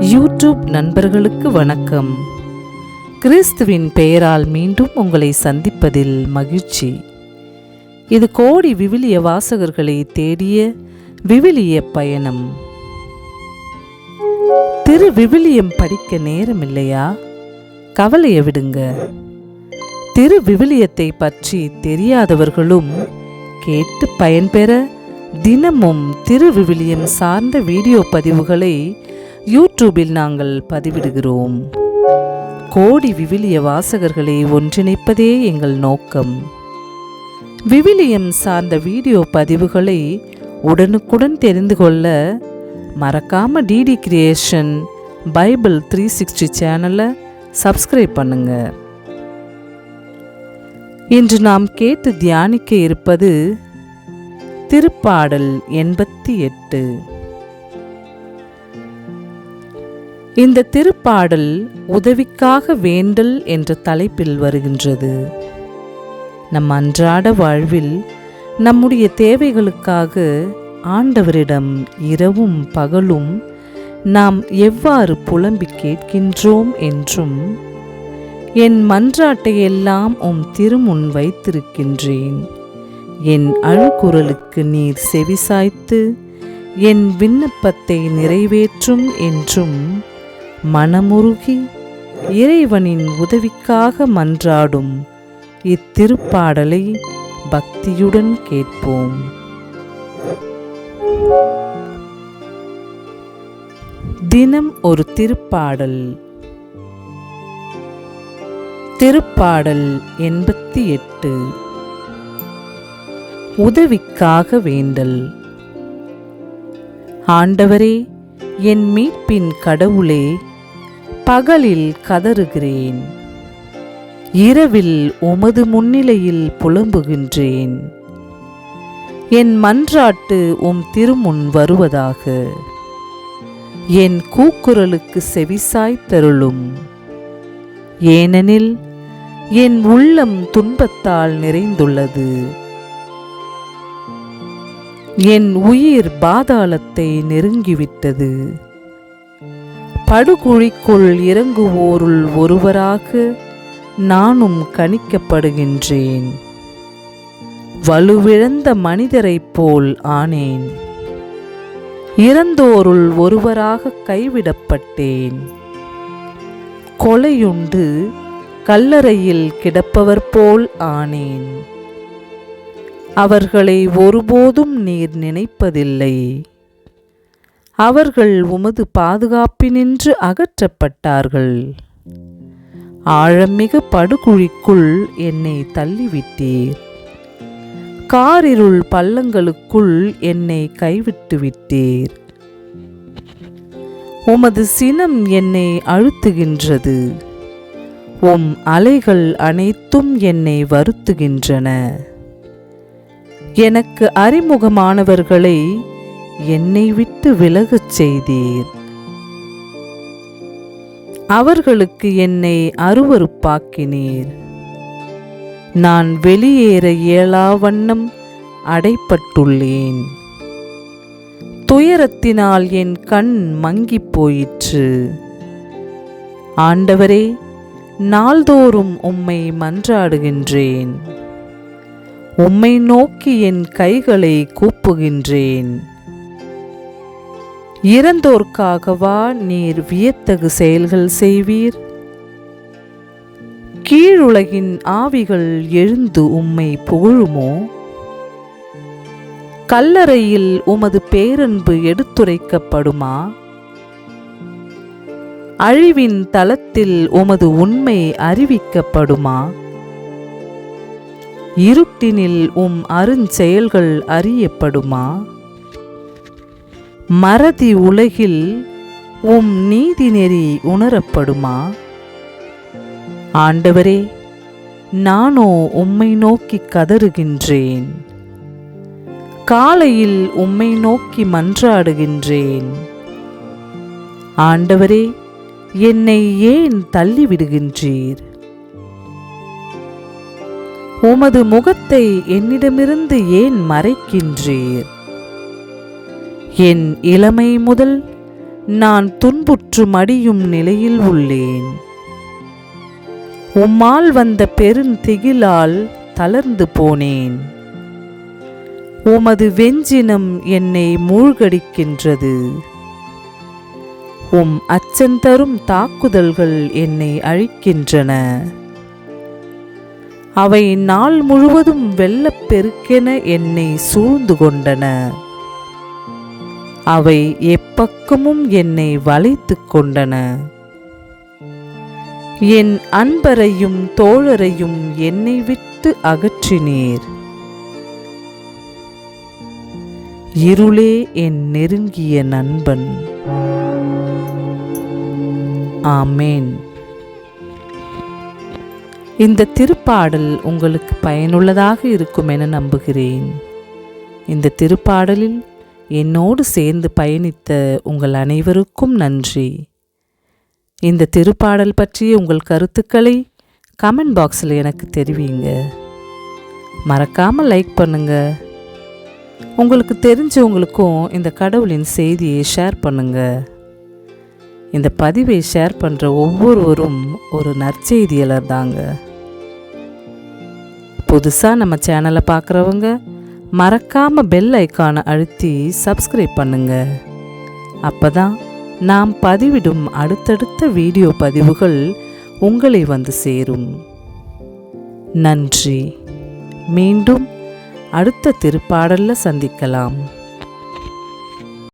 YouTube நண்பர்களுக்கு வணக்கம். கிறிஸ்துவின் பெயரால் மீண்டும் உங்களை சந்திப்பதில் மகிழ்ச்சி. இது கோடி விவிலிய வாசகர்களை தேடிய விவிலிய பயணம். திரு விவிலியம் படிக்க நேரம் இல்லையா கவலையை விடுங்க. திரு விவிலியத்தை பற்றி தெரியாதவர்களும் கேட்டு பயன்பெற தினமும் திரு விவிலியம் சார்ந்த வீடியோ பதிவுகளை யூடியூபில் நாங்கள் பதிவிடுகிறோம். கோடி விவிலிய வாசகர்களை ஒன்றிணைப்பதே எங்கள் நோக்கம். விவிலியம் சார்ந்த வீடியோ பதிவுகளை உடனுக்குடன் தெரிந்து கொள்ள மறக்காம DD creation Bible three sixty சேனலை சப்ஸ்கிரைப் பண்ணுங்க. இன்று நாம் கேட்டு தியானிக்க இருப்பது திருப்பாடல் எண்பத்தி எட்டு. இந்த திருப்பாடல் உதவிக்காக வேண்டல் என்ற தலைப்பில் வருகின்றது. நம் அன்றாட வாழ்வில் நம்முடைய தேவைகளுக்காக ஆண்டவரிடம் இரவும் பகலும் நாம் எவ்வாறு புலம்பி கேட்கின்றோம் என்றும் என் மன்றாட்டையெல்லாம் உம் திருமுன் வைத்திருக்கின்றேன். என் அழுக்குரலுக்கு நீர் செவிசாய்த்து என் விண்ணப்பத்தை நிறைவேற்றும் என்றும் மனமுருகி இறைவனின் உதவிக்காக மன்றாடும் இத்திருப்பாடலை பக்தியுடன் கேட்போம். தினம் ஒரு திருப்பாடல். திருப்பாடல் எண்பத்தி எட்டு. உதவிக்காக வேண்டல். ஆண்டவரே என் மீட்பின் கடவுளே பகலில் கதறுகிறேன். இரவில் உமது முன்னிலையில் புலம்புகின்றேன். என் மன்றாட்டு உம் திருமுன் வருவதாக. என் கூக்குரலுக்கு செவிசாய்த்தருளும் ஏனெனில் என் உள்ளம் துன்பத்தால் நிறைந்துள்ளது. என் உயிர் பாதாளத்தை நெருங்கிவிட்டது. படுகுழிக்குள் இறங்குவோருள் ஒருவராக நானும் கணிக்கப்படுகின்றேன். வலுவிழந்த மனிதரைப் போல் ஆனேன். இறந்தோருள் ஒருவராக கைவிடப்பட்டேன். கொலையுண்டு கல்லறையில் கிடப்பவர் போல் ஆனேன். அவர்களை ஒருபோதும் நீர் நினைப்பதில்லை. அவர்கள் உமது பாதுகாப்பினின்று அகற்றப்பட்டார்கள். ஆழமிகு படுகுழிக்குள் என்னை தள்ளிவிட்டீர். காரிருள் பள்ளங்களுக்குள் என்னை கைவிட்டு விட்டீர் உமது சினம் என்னை அழுத்துகின்றது. உம் அலைகள் அனைத்தும் என்னை வருத்துகின்றன. எனக்கு அறிமுகமானவர்களை என்னை விட்டு விலகச் செய்தீர். அவர்களுக்கு என்னை அருவறுப்பாக்கினீர் நான் வெளியேற இயலா வண்ணம் அடைப்பட்டுள்ளேன். துயரத்தினால் என் கண் மங்கிப் போயிற்று. ஆண்டவரே நாள்தோறும் உம்மை மன்றாடுகின்றேன். உம்மை நோக்கி என் கைகளை கூப்புகின்றேன். இறந்தோர்க்காகவா நீர் வியத்தகு செயல்கள் செய்வீர்? கீழுலகின் ஆவிகள் எழுந்து உம்மை புகழுமோ? கல்லறையில் உமது பேரன்பு எடுத்துரைக்கப்படுமா? அழிவின் தளத்தில் உமது உண்மை அறிவிக்கப்படுமா? இருட்டினில் உம் அருஞ்செயல்கள் அறியப்படுமா? மறதி உலகில் உம் நீதி நெறி உணரப்படுமா? ஆண்டவரே நானோ உம்மை நோக்கி கதறுகின்றேன். காலையில் உம்மை நோக்கி மன்றாடுகின்றேன். ஆண்டவரே என்னை ஏன் தள்ளிவிடுகின்றீர்? உமது முகத்தை என்னிடமிருந்து ஏன் மறைக்கின்றீர்? என் இளமை முதல் நான் துன்புற்று மடியும் நிலையில் உள்ளேன். உம்மால் வந்த பெருந்திகிலால் தளர்ந்து போனேன். உமது வெஞ்சினம் என்னை மூழ்கடிக்கின்றது. உம் அச்சந்தரும் தாக்குதல்கள் என்னை அழிக்கின்றன. அவை நாள் முழுவதும் வெள்ளப்பெருக்கென என்னை சூழ்ந்து கொண்டன. அவை எப்பக்கமும் என்னை வளைத்துக் கொண்டன. என் அன்பரையும் தோழரையும் என்னை விட்டு அகற்றினீர். இருளே என் நெருங்கிய நண்பன். ஆமேன். இந்த திருப்பாடல் உங்களுக்கு பயனுள்ளதாக இருக்கும் என நம்புகிறேன். இந்த திருப்பாடலில் என்னோடு சேர்ந்து பயணித்த உங்கள் அனைவருக்கும் நன்றி. இந்த திருப்பாடல் பற்றிய உங்கள் கருத்துக்களை கமெண்ட் பாக்ஸில் எனக்கு தெரிவிங்க. மறக்காமல் லைக் பண்ணுங்க. உங்களுக்கு தெரிஞ்சவங்களுக்கும் இந்த கடவுளின் செய்தியை ஷேர் பண்ணுங்க. இந்த பதிவை ஷேர் பண்ணுற ஒவ்வொருவரும் ஒரு நற்செய்தியாளர் தாங்க. புதுசாக நம்ம சேனலை பார்க்குறவங்க மறக்காம பெல் ஐக்கானை அழுத்தி சப்ஸ்கிரைப் பண்ணுங்க. அப்பதான் நாம் பதிவிடும் அடுத்தடுத்த வீடியோ பதிவுகள் உங்களை வந்து சேரும். நன்றி. மீண்டும் அடுத்த திருப்பாடல்ல சந்திக்கலாம்.